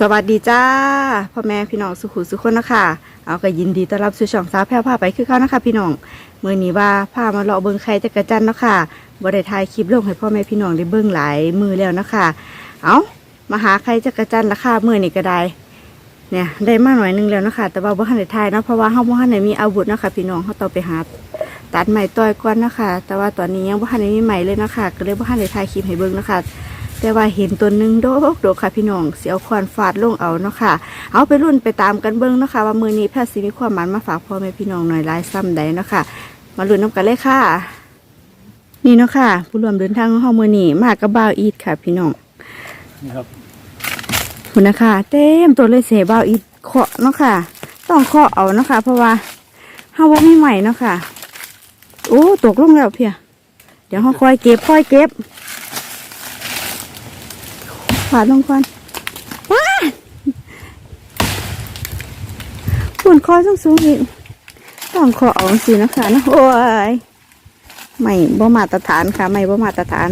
สวัสดีจ้าพ่อแม่พี่น้องสุขุสุขคนนะคะเอาก็ยินดีต้อนรับสู่ช่องสาวแพร่ผ้าไปคือเขานะคะ พี่น้องเมื่อนี้ว่าผ้ามาเลาะเบิงใครจะกระจันเนาะค่ะบริทายคลิปลงให้พ่อแม่พี่น้องได้เบิ่งหลายมือแล้วนะคะเอามาหาใครจะกระจันราคามือนี่ก็ได้เนี่ยได้มาหน่อยนึงแล้วนะคะแต่ว่าบ่ทันได้ทายเนาะเพราะว่าเฮาบ่ทันได้มีอาวุธนะคะพี่น้องเฮาต้องไปหาตัดไม้ต้อยก่อนนะคะแต่ว่าตอนนี้ยังบ่ทันได้มีไม้เลยนะคะก็เลยบ่ทันได้ถ่ายคลิปให้เบิ่งนะคะ แต่ว่าเห็นตัวหนึ่งโดกโดกค่ะพี่น้องเสียวควันฟาดลงเอาเนาะค่ะ เอาไปรุ่นไปตามกันเบิ้งเนาะค่ะว่ามือนี้แพทย์สิมีความหมันมาฝากพ่อแม่พี่น้องหน่อยหลายซ้ำใดเนาะค่ะ มาลุ้นน้ำกันเลยค่ะ นี่เนาะค่ะ ผู้ร่วมเดินทางของเฮามือนี้มากับบ่าวอีดค่ะ พี่น้องนี่ครับคุณนะคะเต็มตัวเลยเสียบ่าวอีดเคาะเนาะค่ะ ต้องเคาะเอาเนาะค่ะ เพราะว่าเฮาว่าไม่ใหม่เนาะค่ะ โอ้ตกลงแล้วเพียเดี๋ยวเฮาคอยเก็บคอยเก็บข วาลงก่อนว้าปุ่นคอสูงสูงๆอีกต้องขอเอาสินะคะนะโอ้ยไม่บ่มาตรฐานค่ะ ไม่บ่มาตรฐาน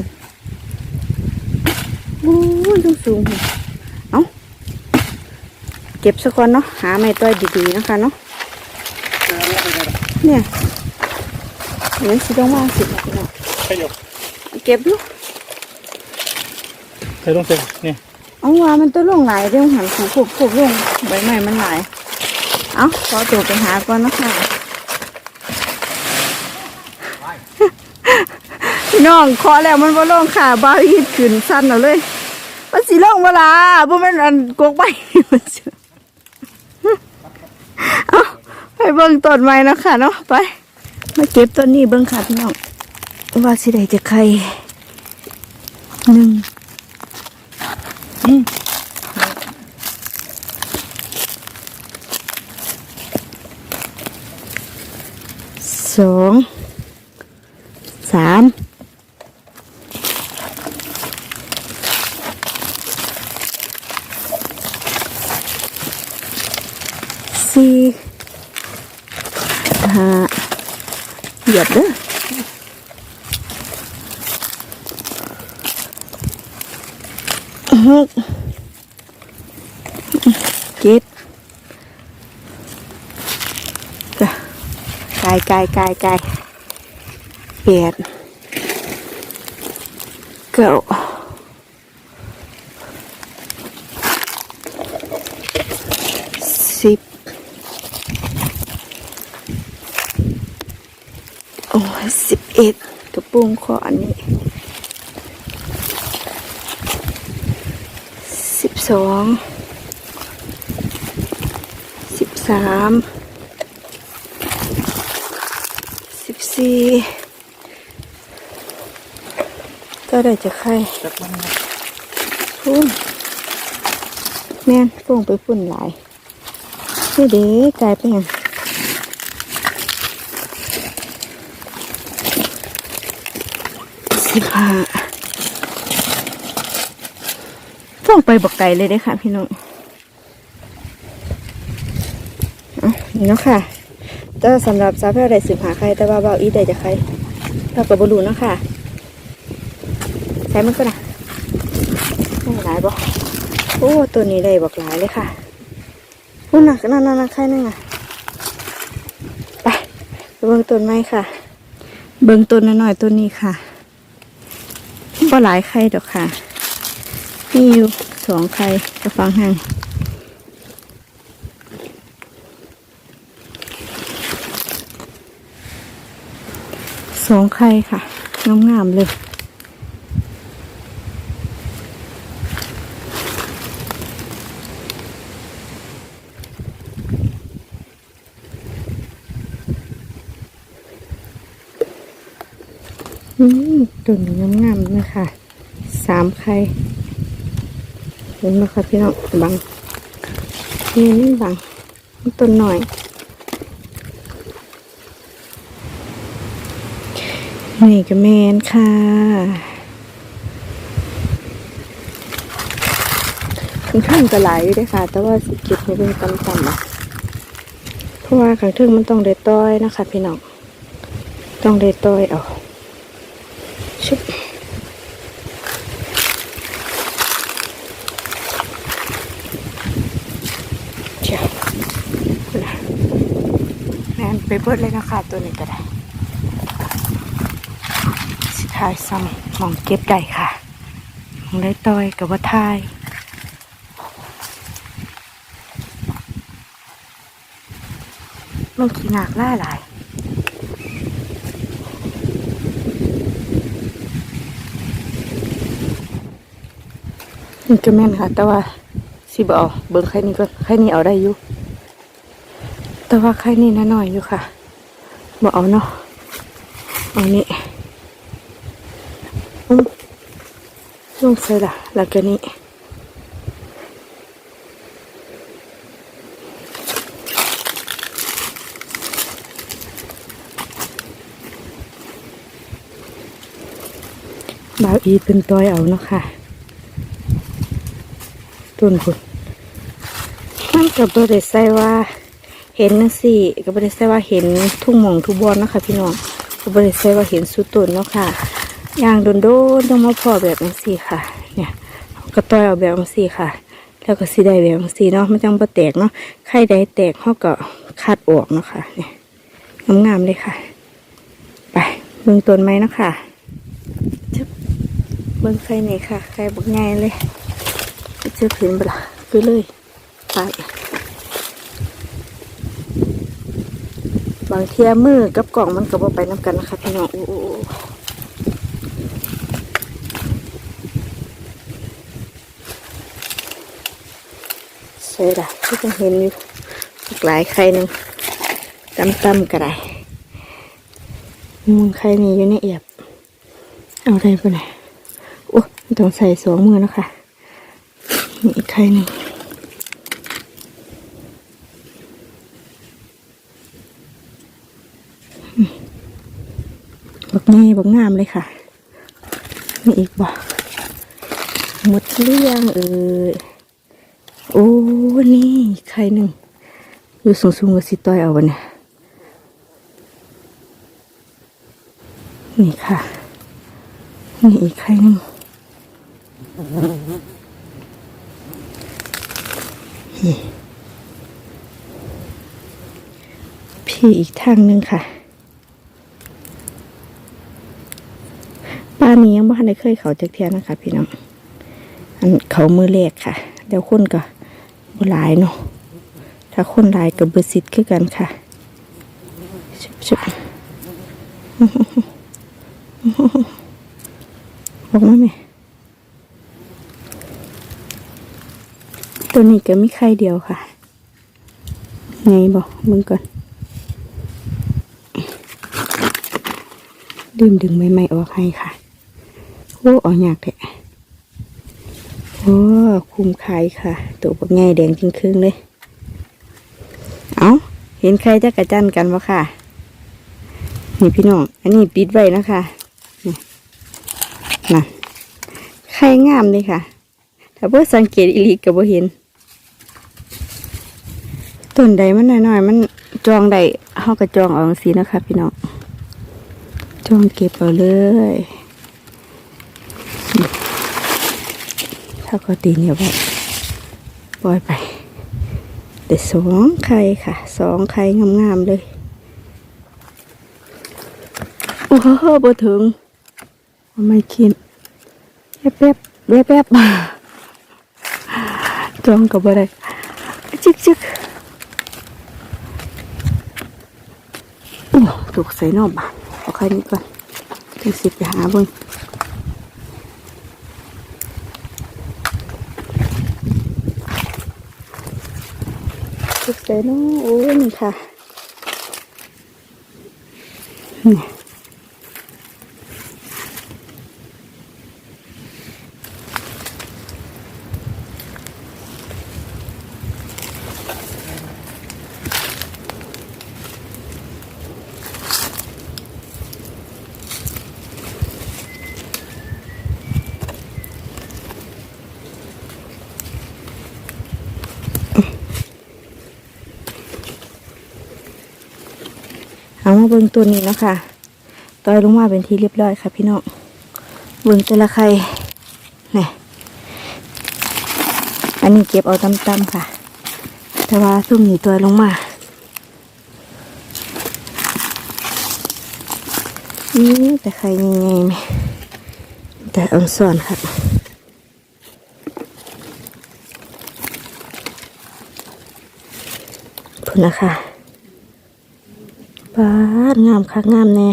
โอ้ยสูงสูงๆเอาเก็บสักก่อนเนาะหาไม่ต้อยดีๆนะคะเนาะเนี่ยเดี๋ยวสิต้องว่างสิพี่น้องใช่หยกเก็บอยู่ ใช่ต้องเซ็นนี่เอาว่ามันตัวลงหลายเรื่องหันของผูกผูกลงใบไม้มันหลาย เอาขอตัวไปหาก่อนนะคะพี่น้องขอแล้วมันบ่ลงค่ะบาอีดขึ้นสั้นเอาเลยมันสีลงเวลาบ่แม่นอันกกใบมันสิเอาไปเบิ่งต้นไม้นะค่ะเนาะไปมาเก็บต้นนี้เบิ่งค่ะพี่น้องว่าสิได้จะใครหนึ่ง สองสามสี่ห้าเหยียบเด้อ หกเจ็ดกายกายกายกายแปดเก้าสิบโอ้สิบเอ็ดกระปุงขออันนี้ สิบสองสิบสามสิบสี่ก็ได้จะไข่พุ่นแม่นพุ่งไปพุ่นหลายนี่เด้กลายเป็นยังสิบห้า พุ่งไปบักไก่เลยเด้ค่ะ พี่น้องเนี่เนาะค่ะแต่สำหรับซาแพรได้สิบหาใคร แต่ว่าเบาอีได้จะใครเรากับบรูเนาะค่ะใช้มันก็นะไม่หลายบ่โอ้ตัวนี้ได้บอกหลายเลยค่ะพูดหนักนั่นนั่นใครนั่นอะไปเบิ่งต้นไม้ค่ะ เบิ่งต้นน้อยๆต้นนี้ค่ะก็หลายใครดอกค่ะ มีอยู่สองใครกระฟังห่างสองไข่ค่ะงามๆเลยอืมตัวนี้งามๆนะคะ สามไข่ เห็นไหมคะพี่น้องบังนี่นี่บังต้นหน่อย นี่ก็แมนค่ะข้างเทิงก็หลายอยู่ด้อค่ะ แต่ว่าสิก็บให้เป็นต่ำๆอะเพราะว่าข้างเทิงมันต้องได้ต้อยนะคะ พี่น้องต้องได้ต้อยเอาชุบ ชียวแมน ไปเบิดเลยนะคะตัวนี้ก็ได้สิทายซ้ำหมองเก็บได้ค่ะมองได้ต่อยกับว่าทายมันขี้หนักล่าหลายนี่ก็แม่นค่ะ แต่ว่าสิบเอาเบิ่งไข่นี้ก็ไข่นี้เอาได้อยู่ แต่ว่าไข่นี้น้อยอยู่ค่ะบ่เอาเนาะเอานี่ลงใส่ละแล้วก็นี้บ่าวอีเป็นต้อยเอาเนาะค่ะต้นพุ่นมันก็บ่ได้ใส่ว่า เห็นนังสี่ก็บ่ได้ใส่ว่าเห็นทุ่งหมองทุบอนนะคะพี่น้องก็บ่ได้ใส่ว่าเห็นสุดต้นเนาะค่ะอย่างโดนโดนต้องมาพอแบบนังสี่ค่ะ เนี่ยก็ต้อยเอาแบบนังสี่ค่ะ แล้วก็สีได้แบบนังสี่เนาะมันจังบ่แตกเนาะไข่ใดแตกเขาก็คัดออกเนาะค่ะเนี่ยงามๆเลยค่ะ ไปเบิ่งต้นไหมเนาะค่ะจึ๊บเบิ่งไข่นี่ค่ะไข่บักใหญ่เลยจะเห็นบละคือเลยไป บางเทียมือกับกล่องมันก็บอไปน้ำกันนะคะพี่น้องโอ้โอ้โอ้ใช่ละที่จะเห็นอยู่หลายไข่หนึ่งตั้มๆก็ได้มึงไข่นี่อยู่ในเอียบ เอาได้ปะเนี่ยโอ้ต้องใส่สองมือนะคะมีอีกไข่หนึ่ง บักง่ายบักงามเลยค่ะ มีอีกบ่หมดหรือยังเอ่ยโอ้นี่ไข่หนึ่งอยู่สูงๆกับสิต้อยเอาวะเนี่ยนี่ค่ะ นี่อีกไข่หนึ่งพี่อีกทางหนึ่งค่ะานนี้ยังไม่ทันได้เคยเขาจากเทียนะคะ พี่น้องอันเขามือแรกค่ะเดี๋ยวคนก็บหลายเนาะถ้าคนหลายกับเบอร์สิทคือกันค่ะชุบชุบบอกมาไหมตัวนี้ก็มีไข่เดียวค่ะ ไงบอกมึงก่อน ดื่มดึงไม่ไม่ออกให้ค่ะ โอ้ออกยากแท้โอ้คุมไข่ค่ะ ตัวบักไงแดงจริงครึ่งเลย เอาเห็นใครจะกระจันกันวะค่ะ นี่พี่น้อง อันนี้ปิดไว้นะคะนี่นั่นไข่งามเลยค่ะ ถ้าเพื่อสังเกตอีหลีกับบ่เห็น ต้นใดมันน้อยๆ มันจองใดเฮาก็จองเอาจังซี่นะคะ พี่น้อง จองเก็บเอาเลย ถ้าก็ตีเนี่ยไว้ปล่อยไปเด็ดสองไข่ค่ะสองไข่งามๆเลย โอ้โหบ่ถึงไม่คิดแป๊บๆแป๊บๆจองกับอะไรจิกจิกโอ้ถูกใส่นอกบานเอาแค่นี้ก่อนถึงสิบไปหาบิ่ง ถูกเส่นองโอ้ยนี่ค่ะ เอามาเบิ่งตัวนี้แล้วค่ะต่อยลงมาเป็นที่เรียบร้อยค่ะพี่น้องเบิ่งแต่ละไข่นี่อันนี้เก็บเอาตั้มๆค่ะ แต่ว่าซุ่มนี่ตัวลงมานี่แต่ใครยังไงไหมแต่อ่อนสอนครับพุ่นนะคะ ปาดงามคักงามแน่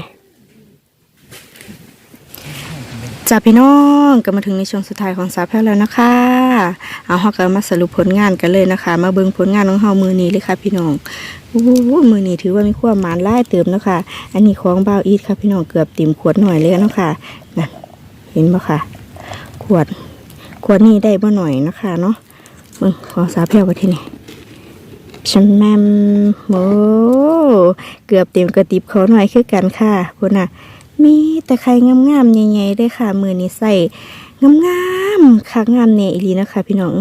จ้าพี่น้องก็มาถึงในช่วงสุดท้ายของสาแพ้วแล้วนะคะ เอาฮาก็มาสรุปผลงานกันเลยนะคะ มาเบิ่งผลงานของเฮามือนี้เลยค่ะ พี่น้องโอ้มือนี้ถือว่ามีความหมานไล่เติมเนาะค่ะ อันนี้ของเบาอีทค่ะ พี่น้องเกือบติ่มขวดหน่อยเลยนะค่ะนั่นเห็นบ่ค่ะ ขวด ขวดนี้ได้บ่หน่อยนะคะเนาะมึงของสาแพรวไปที่นี่ฉันแมมโอ้ เกือบเต็มกระติบเขาหน่อยคือกันค่ะคุณน่ะ มีแต่ใครงามๆใหญ่ๆได้อค่ะ มือนี้ใส่งามๆคักงามเนอีลีนะคะพี่น้อง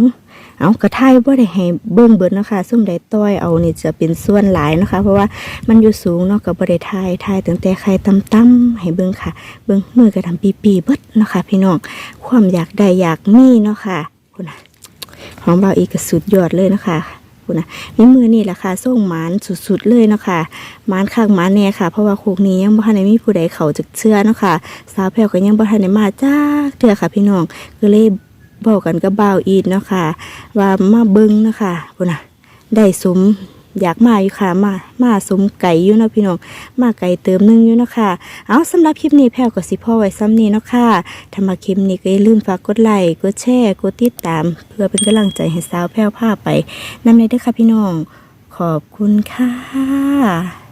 เอากระทายบ่าได้ให้เบิ่งเบิดนะคะซุ่มใดต้อยเอานี่จะเป็นส่วนหลายนะคะ เพราะว่ามันอยู่สูงเนาะก็บ่ได้ทายทายตั้งแต่ไข่ต่ำๆให้เบิ่งค่ะ เบิ่งมือก็ทำปีๆเบิดนะคะ พี่น้องความอยากได้อยากมีเนาะค่ะคุณน่ะของเบาอีกสุดยอดเลยนะคะ คุณน่ะมีมือนี่แหละค่ะส่งหมานสุดๆเลยเนาะค่ะหมานข้างหมานแน่ค่ะ เพราะว่าโคกนี้ยังบ่ทันได้มีผู้ใดเขาจักเชื่อเนาะค่ะสาวแพรวก็ยังบ่ทันได้มาจ้าเถื่อค่ะ พี่น้องก็เลยบอกกันกับบ่าวอีดเนาะค่ะ ว่ามาเบิ้งเนาะค่ะคุณน่ะได้สม อยากมาอยู่ค่ะ มามาสมไก่อยู่นะพี่น้อง มาไก่เติมหนึงอยู่เนาะค่ะ เอาสำหรับคลิปนี้แพลวกับสิพ่อไว้ซ้ำนี้เนาะค่ะถ้ามาคลิปนี้ก็อย่าลืมฝากกดไลค์กดแชร์กดติดตาม เพื่อเป็นกำลังใจให้สาวแพลวพาไปนำเลยเด้อค่ะพี่น้อง ขอบคุณค่ะ